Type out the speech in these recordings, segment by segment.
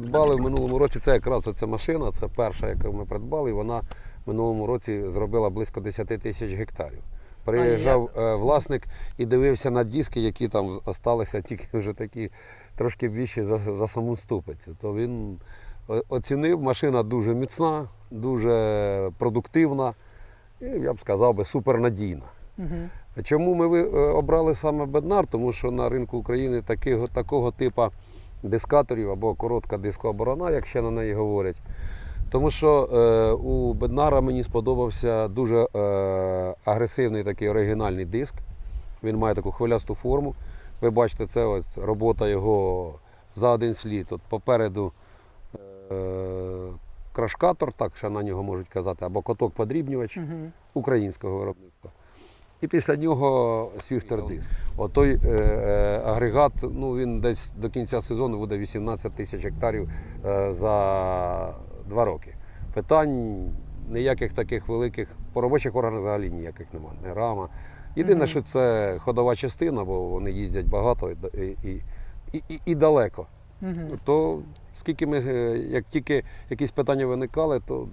придбали в минулому році. Це якраз ця машина, це перша, яку ми придбали. і Вона в минулому році зробила близько 10 тисяч гектарів. Приїжджав е, власник і дивився на диски, які там залишилися, тільки вже такі трошки більші за, за саму ступицю. То він оцінив, машина дуже міцна, дуже продуктивна, і я б сказав би супернадійна. Угу. Чому ми ви- е, обрали саме Беднар? Тому що на ринку України такого, такого типу дискаторів або коротка дискооборона, як ще на неї говорять. Тому що е, у Беднара мені сподобався дуже е, агресивний такий оригінальний диск. Він має таку хвилясту форму. Ви бачите, це ось робота його за один слід. От попереду е, крашкатор, так ще на нього можуть казати, або коток подрібнювач Угу. українського виробництва. І після нього свіфтер диск. Отой е, е, агрегат, ну він десь до кінця сезону буде 18 тисяч гектарів е, за два роки. Питань ніяких таких великих по робочих органах взагалі ніяких немає. Не рама. Єдине, Мгм. що це ходова частина, бо вони їздять багато і, і, і, і, і далеко. Угу. То скільки ми, е, як тільки якісь питання виникали, то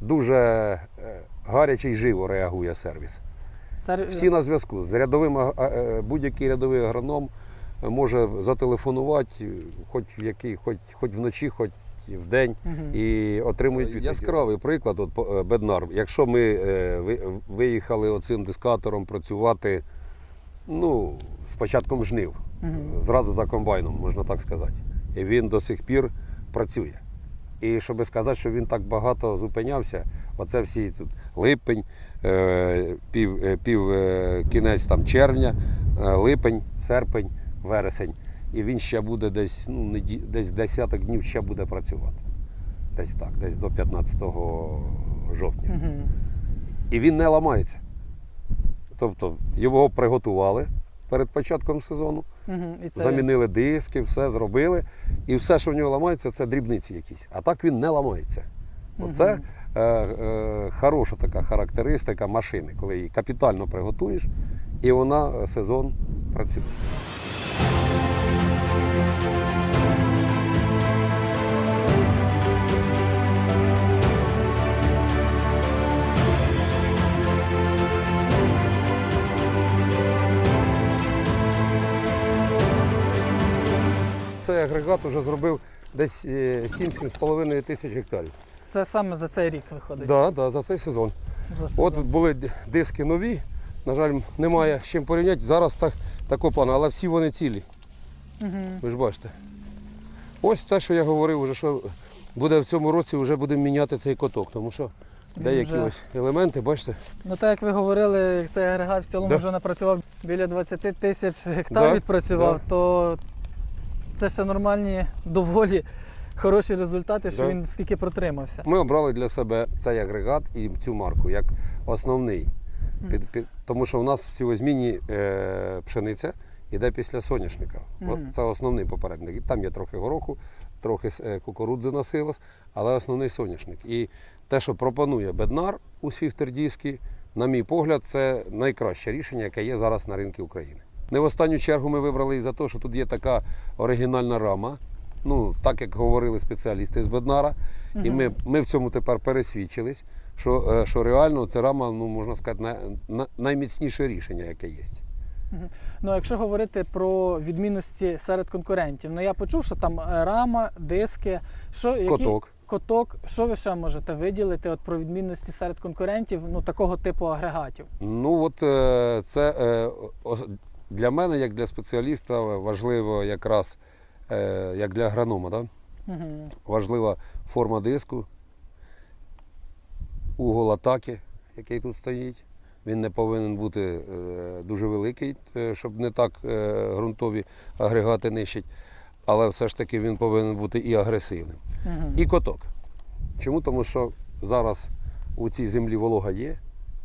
дуже е, гаряче і живо реагує сервіс. Сер... Всі на зв'язку. З рядовим е, будь-який рядовий агроном може зателефонувати, хоч в який, хоч, хоч вночі, хоч вдень, Мгм. і отримують відповідь. Яскравий приклад, от е, Беднар. Якщо ми е, виїхали оцим дискатором працювати ну, з початком жнив, Мгм. зразу за комбайном, можна так сказати. І він до сих пір працює. І щоб сказати, що він так багато зупинявся, оце всі тут липень, е, пів, е, пів е, кінець там червня, липень, серпень, вересень. І він ще буде десь, ну, десь десяток днів ще буде працювати. Десь так, десь до 15 жовтня. Мгм. І він не ламається. Тобто його приготували перед початком сезону. Мгм. І це... Замінили диски, все зробили. І все, що в нього ламається, це дрібниці якісь. А так він не ламається. Оце е, е, хороша така характеристика машини, коли її капітально приготуєш, і вона е, сезон працює. Агрегат вже зробив десь е, 7-7,5 тисяч гектарів. Це саме за цей рік виходить. Да, да, за цей сезон. За От були диски нові. На жаль, немає з чим порівняти. Зараз так, такого плану, але всі вони цілі. Мгм. Ви ж бачите. Ось те, що я говорив, вже, що буде в цьому році вже будемо міняти цей коток, тому що деякі вже- ось елементи, бачите, Ну так як ви говорили, цей агрегат в цілому Да. вже напрацював біля 20 тисяч гектар Да, відпрацював, да. то це ще нормальні, доволі хороші результати, що Да. він скільки протримався. ми обрали для себе цей агрегат і цю марку як основний. Під, під, тому що в нас в сівозміні е, пшениця йде після соняшника. Мгм. От це основний попередник. І Там є трохи гороху, трохи е, кукурудзи на силос, але основний соняшник. І те, що пропонує Беднар у свій свіфтердіскі, на мій погляд, це найкраще рішення, яке є зараз на ринку України. Не в останню чергу ми вибрали і за те, що тут є така оригінальна рама. Ну, так як говорили спеціалісти з Беднара, і ми, ми в цьому тепер пересвідчились, що, е, що реально ця рама, ну можна сказати, на, на, найміцніше рішення, яке є. Ну, якщо говорити про відмінності серед конкурентів, ну я почув, що там е, рама, диски, що які... Коток. Коток, що ви ще можете виділити от про відмінності серед конкурентів ну, такого типу агрегатів? Ну от е, це для мене, як для спеціаліста, важливо якраз е, як для агронома, да? Угу. важлива форма диску, угол атаки, який тут стоїть. Він не повинен бути е, дуже великий, е, щоб не так е, ґрунтові агрегати нищить, але все ж таки він повинен бути і агресивним. Угу. І коток. Чому? Тому що зараз у цій землі волога є,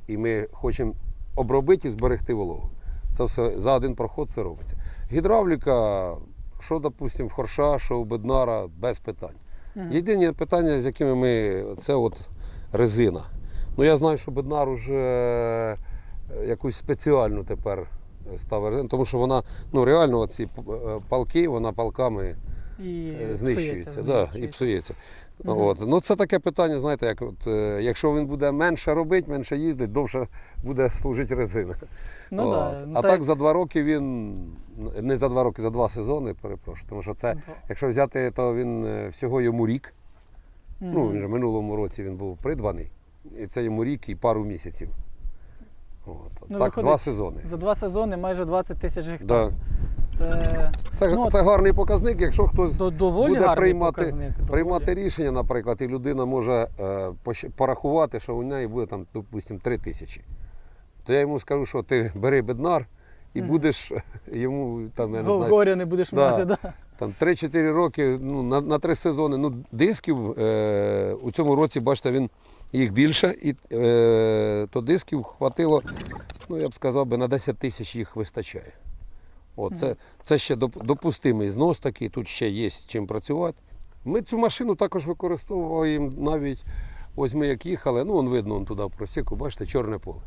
і ми хочемо обробити і зберегти вологу. Це все за один проход це робиться. Гідравліка, що, допустимо, в хорша, що у беднара, без питань. Єдине питання, з якими ми, це от резина. Ну я знаю, що беднар уже е, якусь спеціальну тепер ставить резину, тому що вона ну, реально ці е, палки, вона палками І е, знищується, псується, да, і псується. От. Ну, це таке питання, знаєте, як от, е, якщо він буде менше робити, менше їздити, довше буде служити резина. Ну, От. да, ну, а так- так за два роки він не за два роки, за два сезони, перепрошую. Тому що це, Два. якщо взяти, то він е, всього йому рік. Ну, він же в минулому році він був придбаний. І це йому рік і пару місяців. От. Ну, так, виходить, два сезони. За два сезони майже 20 тисяч гектар. Да. Це Це, Ну, це гарний показник, якщо хтось буде приймати, показник. приймати рішення, наприклад, і людина може е, порахувати, що у неї буде там, допустимо, 3 тисячі. То я йому скажу, що ти бери беднар і Мгм. будеш йому там, я не знаю, Горя не будеш Да. мати, да. там 3-4 роки, ну, на, на 3 сезони. Ну, дисків е, у цьому році, бачите, він їх більше, і е, то дисків хватило, ну я б сказав би, на 10 тисяч їх вистачає. О, це, це ще допустимий знос такий, тут ще є з чим працювати. Ми цю машину також використовуємо навіть, ось ми як їхали, ну вон видно вон туди в просіку, бачите, чорне поле.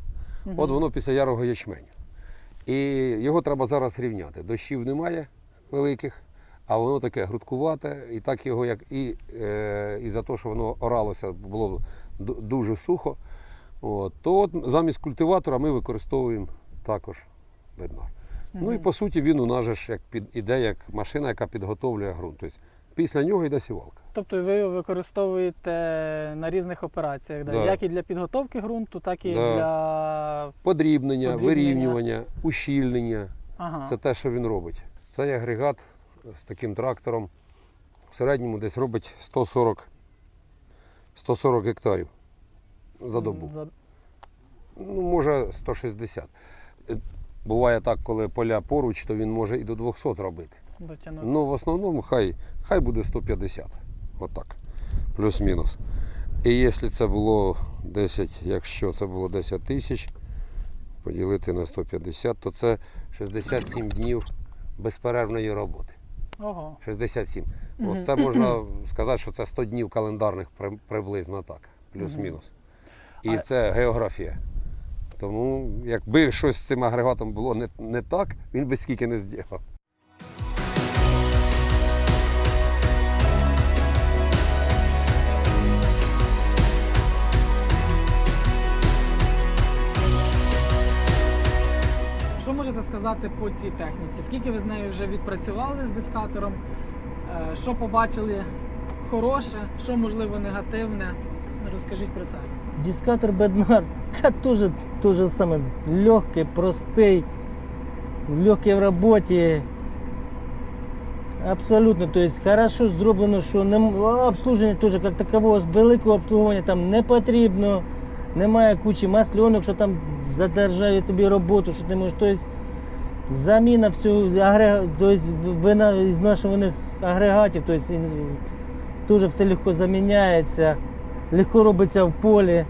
От воно після ярого ячменю. І його треба зараз рівняти. Дощів немає великих, а воно таке грудкувате, і так його як і, е, і за те, що воно оралося, було дуже сухо. От, то от замість культиватора ми використовуємо також беднар. Ну і по суті він у нас же ж як під іде як машина, яка підготовлює ґрунт. Тобто після нього йде сівалка. Тобто ви його використовуєте на різних операціях, да? Да. як і для підготовки ґрунту, так і Да. для. Подрібнення, Подрібнення. вирівнювання, ущільнення. Ага. Це те, що він робить. Цей агрегат з таким трактором в середньому десь робить 140, 140 гектарів за добу. За- Ну, може 160. Е, Буває так, коли поля поруч, то він може і до 200 робити. дотягнути. Ну, в основному хай, хай буде 150. Отак. Плюс-мінус. І якщо це було 10, якщо це було 10 тисяч, поділити на 150, то це 67 днів безперервної роботи. Ого. 67. Мгм. От це можна сказати, що це 100 днів календарних приблизно так, плюс-мінус. І А- це географія. Тому якби щось з цим агрегатом було не, не так, він би скільки не зробив. Що можете сказати по цій техніці? Скільки ви з нею вже відпрацювали з дискатором? Е, Що побачили хороше, що можливо негативне? Розкажіть про це. Дискатор Беднар, це теж то же легкий, простий, легкий в роботі. Абсолютно, то есть хорошо зроблено, що нем- обслуження теж як такового великого обслуговування там не потрібно. Немає кучі масльонок, що там задержає тобі роботу, що ти можеш. Тобто заміна всього тобто вина із наших агрегатів, тобто теж все легко заміняється, легко робиться в полі.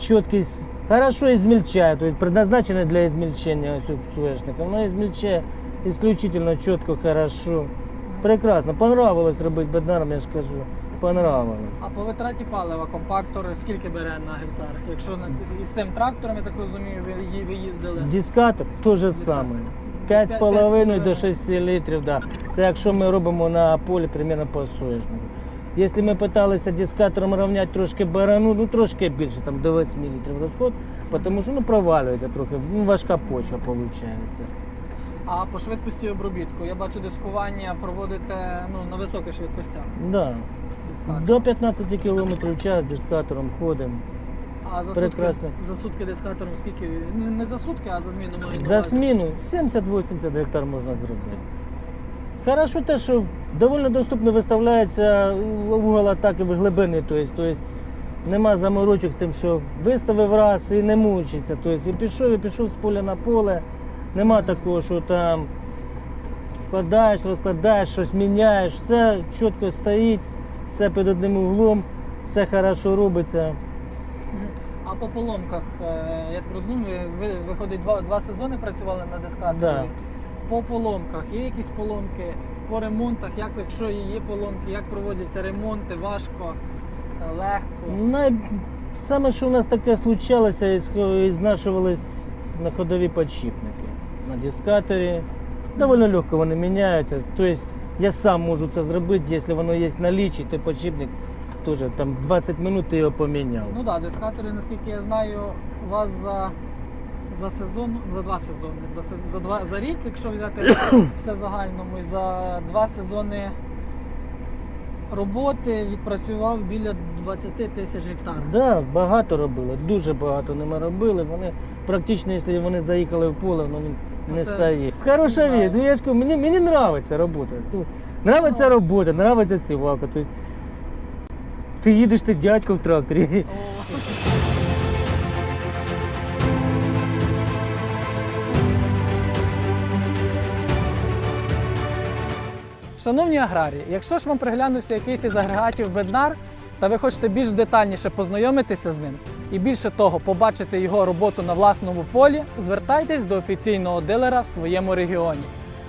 Четкість хорошо измельчает, то есть предназначено для измельчения СУЭшника. Оно измельчает исключительно четко, хорошо. Прекрасно. Понравилось робити беднаром, я ж кажу. Понравилось. А по витраті палива компактор скільки бере на гектар? Якщо із цим трактором, я так розумію, ви, ї- ви їздили. Дискатор то же саме. 5,5 до 6 літрів, да. Це якщо ми робимо на полі примерно по соєшнику. Якщо ми питалися дискатором рівняти трошки барану, ну трошки більше, там до 8 літрів розход, тому що ну, провалюється трохи, ну, важка почва виходить. А по швидкості обробітку, я бачу, дискування проводите ну, на високих швидкостях. Да. дискатор. До 15 км в час дискатором ходимо. А за Прекрасно. сутки, за сутки дискатором скільки? Не, не за сутки, а за зміну маю За зміну 70-80 гектар можна зробити. Хорошо те, що доволі доступно виставляється угол атаки в глибини, тобто, нема заморочок з тим, що виставив раз і не мучиться. Тобто і пішов, і пішов з поля на поле. Нема такого, що там складаєш, розкладаєш, щось міняєш, все чітко стоїть, все під одним углом, все хорошо робиться. А по поломках, е, я так розумію, ви виходить два, два сезони працювали на дискаторі. Да. По поломках є якісь поломки, по ремонтах, як якщо є поломки, як проводяться ремонти, важко, е, легко. Най... Саме, що у нас таке случалося, ісхо- ізнашувались на ходові подшипники на дискаторі. Доволі легко вони міняються. Тобто Я сам можу це зробити, якщо воно є в налічі, то подшипник теж там 20 минут ти його поміняв. Ну так, да, дискатори, наскільки я знаю, у вас за, за сезон, за два сезони. За, за, два, за рік, якщо взяти все загальному, і за два сезони роботи відпрацював біля 20 тисяч гектарів. Да, багато робили, дуже багато ними робили. Вони практично, якщо вони заїхали в поле, воно не, не Оце стає. Хороша від, ну, я ж кажу, мені, мені нравиться робота. Ну, нравиться Ну. робота, нравиться сівалка. Тобто, ти їдеш, ти дядько в тракторі. О. Шановні аграрії, якщо ж вам приглянувся якийсь із агрегатів Беднар, та ви хочете більш детальніше познайомитися з ним і більше того, побачити його роботу на власному полі, звертайтесь до офіційного дилера в своєму регіоні.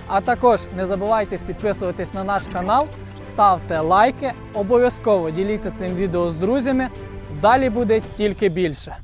А також не забувайте підписуватись на наш канал, ставте лайки, обов'язково діліться цим відео з друзями. Далі буде тільки більше.